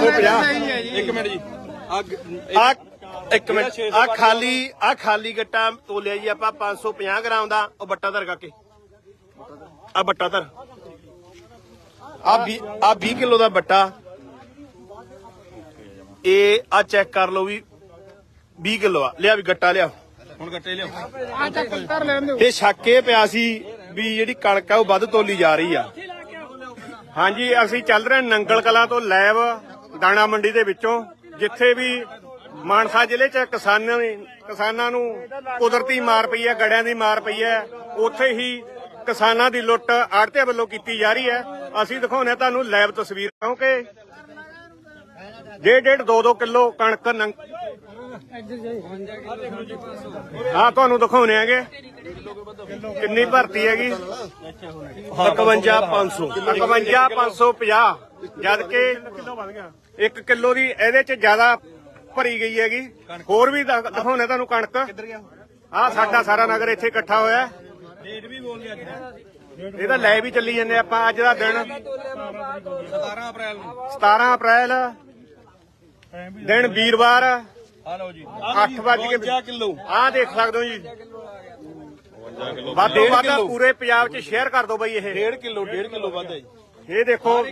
550 ਇੱਕ ਮਿੰਟ ਜੀ। ਅੱਗ ਆ ਇੱਕ ਮਿੰਟ। ਆ ਖਾਲੀ ਆ ਖਾਲੀ ਗੱਟਾ ਤੋਲਿਆ ਜੀ ਆਪਾਂ 550 ਗ੍ਰਾਮ ਦਾ। ਉਹ ਬੱਟਾ ਧਰ ਕੇ ਆ ਬੱਟਾ ਧਰ। ਆ 20 ਆ 20 ਕਿਲੋ ਦਾ ਬੱਟਾ। ਇਹ ਆ ਚੈੱਕ ਕਰ ਲਓ ਵੀ 20 ਕਿਲੋ ਆ। ਲਿਆ ਵੀ ਗੱਟਾ ਲਿਆ ਹੁਣ ਗੱਟੇ ਸ਼ੱਕ ਇਹ ਪਿਆ ਸੀ ਵੀ ਜਿਹੜੀ ਕਣਕ ਆ ਉਹ ਵੱਧ ਤੋਲੀ ਜਾ ਰਹੀ ਆ। ਹਾਂਜੀ ਅਸੀਂ ਚੱਲ ਰਹੇ ਨੰਗਲ ਕਲਾਂ ਤੋਂ ਲੈਬ। ਦਾਣਾ ਮੰਡੀ ਦੇ ਵਿੱਚੋਂ ਜਿੱਥੇ ਵੀ ਮਾਨਸਾ ਜ਼ਿਲ੍ਹੇ 'ਚ ਕਿਸਾਨਾਂ ਨੇ ਕਿਸਾਨਾਂ ਨੂੰ ਕੁਦਰਤੀ ਮਾਰ ਪਈ ਹੈ ਗੜਿਆਂ ਦੀ ਮਾਰ ਪਈ ਹੈ ਉੱਥੇ ਹੀ ਕਿਸਾਨਾਂ ਦੀ ਲੁੱਟ ਆੜਤੇ ਵੱਲੋਂ ਕੀਤੀ ਜਾ ਰਹੀ ਹੈ। ਅਸੀਂ ਦਿਖਾਉਂਦੇ ਹਾਂ ਤੁਹਾਨੂੰ ਲੈਬ ਤਸਵੀਰ ਕਿਉਂਕਿ ਡੇਢ ਡੇਢ 2-2 ਕਿਲੋ ਕਣਕ ਨੰਗ ਹਾਂ ਤੁਹਾਨੂੰ ਦਿਖਾਉਣੇ ਹੈਗੇ। ਕਿੰਨੀ ਭਰਤੀ ਹੈਗੀ? 51500 51550 ਜਦ ਕਿ 1 ਕਿਲੋ ਦੀ ਇਹਦੇ ਚ ਜ਼ਿਆਦਾ ਭਰੀ ਗਈ ਹੈਗੀ। ਹੋਰ ਵੀ ਦਿਖ- ਦਿਖਾਉਣੇ ਤੁਹਾਨੂੰ ਕਣਕ। ਆ ਸਾਡਾ ਸਾਰਾ ਨਗਰ ਇੱਥੇ ਇਕੱਠਾ ਹੋਇਆ ਡੇਟ ਵੀ ਬੋਲ ਗਿਆ ਅੱਜ ਇਹਦਾ ਲੈ ਵੀ ਚੱਲੀ ਜਾਂਦੇ ਆਪਾਂ ਅੱਜ ਦਾ ਦਿਨ। 17 ਅਪ੍ਰੈਲ। ਨੂੰ 17 ਅਪ੍ਰੈਲ ਦਿਨ ਵੀਰਵਾਰ। ਆ ਲਓ ਜੀ 8 ਵਜੇ ਕੇ 52 ਕਿਲੋ। ਆਹ ਦੇਖ ਸਕਦੇ ਹੋ ਜੀ। ਵੱਧ ਤੋਂ ਵੱਧ ਪੂਰੇ ਪੰਜਾਬ 'ਚ ਸ਼ੇਅਰ ਕਰ ਦਿਓ ਬਈ ਇਹ। 1.5 ਕਿਲੋ 1.5 ਕਿਲੋ ਵੱਧ ਹੈ ਜੀ। ਇਹ ਦੇਖੋ।